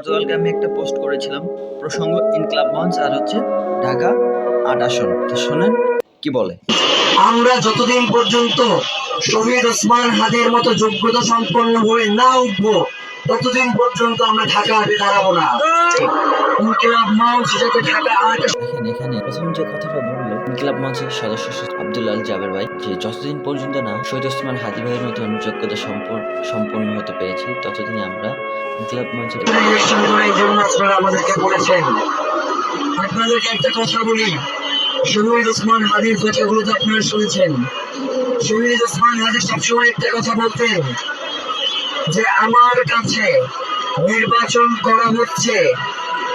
গতকালকে আমি একটা পোস্ট করেছিলাম, প্রসঙ্গ ইনক্লাব মঞ্চ আর হচ্ছে ঢাকা আট আসন তো শোনেন কি বলে। আমরা যতদিন পর্যন্ত শহীদ ওসমান হাদির মতো যোগ্যতা সম্পন্ন হয়ে না উঠবো ততদিন পর্যন্ত আমরা ঢাকা হাটে দাঁড়াবো না? ইনকিলাব মঞ্চ যাতে ঢাকা দেখেন এখানে প্রথম যে কথাটা বলল ইনকিলাব সদস্য আব্দুল আল জাবের ভাই। যে যতদিন পর্যন্ত না শহীদ ওসমান হাদি ভাইয়ের মতন যোগ্যতা সম্পন্ন হতে পেরেছি ততদিনই আমরা ইনকিলাব আপনারা আমাদেরকে বলেছেন। আপনাদেরকে একটা কথা বলি। শহীদ ওসমান হাদির কথাগুলো তো আপনারা শুনেছেন। শহীদ ওসমান হাদি সবসময় একটা কথা বলতেন। যে আমার কাছে নির্বাচন করা হচ্ছে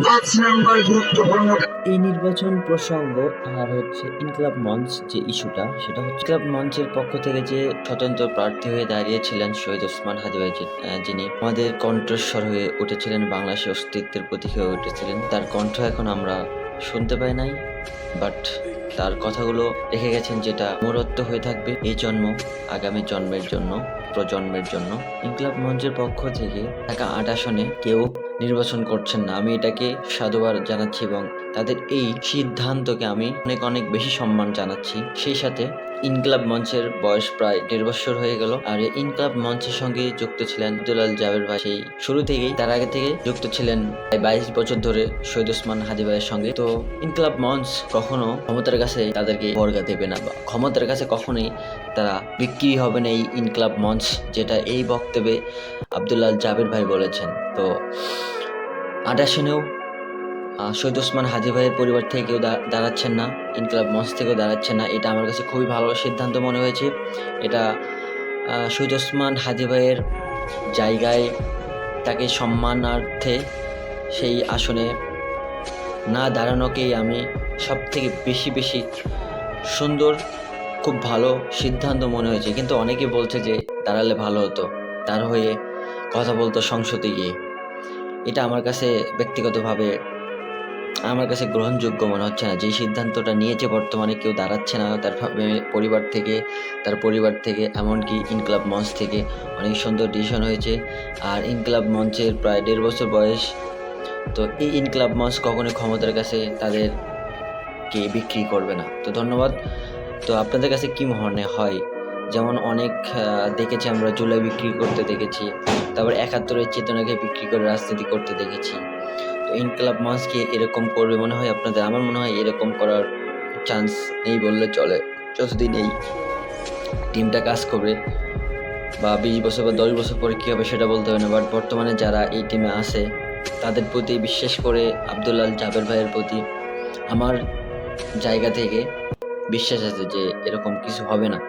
পাঁচ নাম্বার গুরুত্বপূর্ণ এই নির্বাচন প্রসঙ্গ আর হচ্ছে ইনকলাব মঞ্চ যে ইস্যুটা সেটা হচ্ছে ইনকলাব মঞ্চের পক্ষ থেকে যে স্বতন্ত্র প্রার্থী হয়ে দাঁড়িয়েছিলেন শহীদ ওসমান হাদি ভাই যে- আহ, যিনি আমাদের কণ্ঠস্বর হয়ে উঠেছিলেন বাংলাদেশের অস্তিত্বের প্রতীক হয়ে উঠেছিলেন। তার কণ্ঠ এখন আমরা শুনতে পাই নাই বাট তার কথাগুলো রেখে গেছেন যেটা মরত্ব হয়ে থাকবে এই জন্ম আগামী জন্মের জন্য। প্রজন্মের জন্য ইনকলাব মঞ্চের পক্ষ থেকে ঢাকা আট আসনে কেউ নির্বাচন করছেন না। আমি এটাকে সাধুবার জানাচ্ছি এবং তাদের এই সিদ্ধান্তকে আমি অনেক অনেক বেশি সম্মান জানাচ্ছি। সেই সাথে ইনকলাব মঞ্চের বয়স প্রায় দেড় বছর হয়ে গেল। আর এই ইনকলাব মঞ্চের সঙ্গে যুক্ত ছিলেন আব্দুলাল জাবের ভাই। সেই শুরু থেকেই তার আগে থেকে যুক্ত ছিলেন প্রায় বাইশ বছর ধরে শহীদ ওসমান হাদি ভাইয়ের সঙ্গে। তো ইনকলাব মঞ্চ কখনো ক্ষমতার কাছে তাদেরকে বর্গা দেবে না বা ক্ষমতার কাছে কখনোই তারা বিক্রি হবে না এই ইনকলাব মঞ্চ, যেটা এই বক্তব্যে আব্দুল্লাহ জাবের ভাই বলেছেন। তো আটাশনেও শহীদ ওসমান হাজি ভাইয়ের পরিবার থেকে কেউ দাঁড়াচ্ছেন না, ইনকলাব মঞ্চ থেকেও দাঁড়াচ্ছেন না। এটা আমার কাছে খুবই ভালো সিদ্ধান্ত মনে হয়েছে। এটা শহীদ ওসমান হাজি ভাইয়ের জায়গায় তাকে সম্মানার্থে সেই আসনে না দাঁড়ানোকেই আমি সব থেকে বেশি বেশি সুন্দর, খুব ভালো সিদ্ধান্ত মনে হয়েছে। কিন্তু অনেকে বলছে যে দাঁড়ালে ভালো হতো, তার হয়ে কথা বলতো সংসদে গিয়ে। এটা আমার কাছে ব্যক্তিগতভাবে আমার কাছে গ্রহণযোগ্য মনে হচ্ছে না। যে সিদ্ধান্তটা নিয়েছে বর্তমানে কেউ দাঁড়াচ্ছে না, তার পরিবার থেকে, তার পরিবার থেকে, এমনকি ইনকলাব মঞ্চ থেকে অনেক সুন্দর ডিসিশন হয়েছে। আর ইনকলাব মঞ্চের প্রায় দেড় বছর বয়স। তো এই ইনকলাব মঞ্চ কখনোই ক্ষমতার কাছে তাদেরকে বিক্রি করবে না। তো ধন্যবাদ। তো আপনাদের কাছে কি মনে হয়? যেমন অনেক দেখেছি আমরা জুলাই বিক্রি করতে দেখেছি, তারপর একাত্তরের চেতনাকে বিক্রি করে রাজনীতি করতে দেখেছি। ইনকলাব মঞ্চকে এরকম করবে মনে হয় আপনাদের। আমার মনে হয় এরকম করার চান্স নেই বললে চলে। যতদিন এই টিমটা কাজ করবে, বা বিশ বছর বা দশ বছর পরে কী হবে সেটা বলতে হবে না। বাট বর্তমানে যারা এই টিমে আছে, তাদের প্রতি বিশেষ করে আব্দুল্লাল জাবের ভাইয়ের প্রতি আমার জায়গা থেকে বিশ্বাস আছে যে এরকম কিছু হবে না।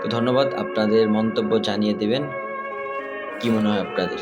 তো ধন্যবাদ, আপনাদের মন্তব্য জানিয়ে দেবেন। কি মনে হয় আপনাদের?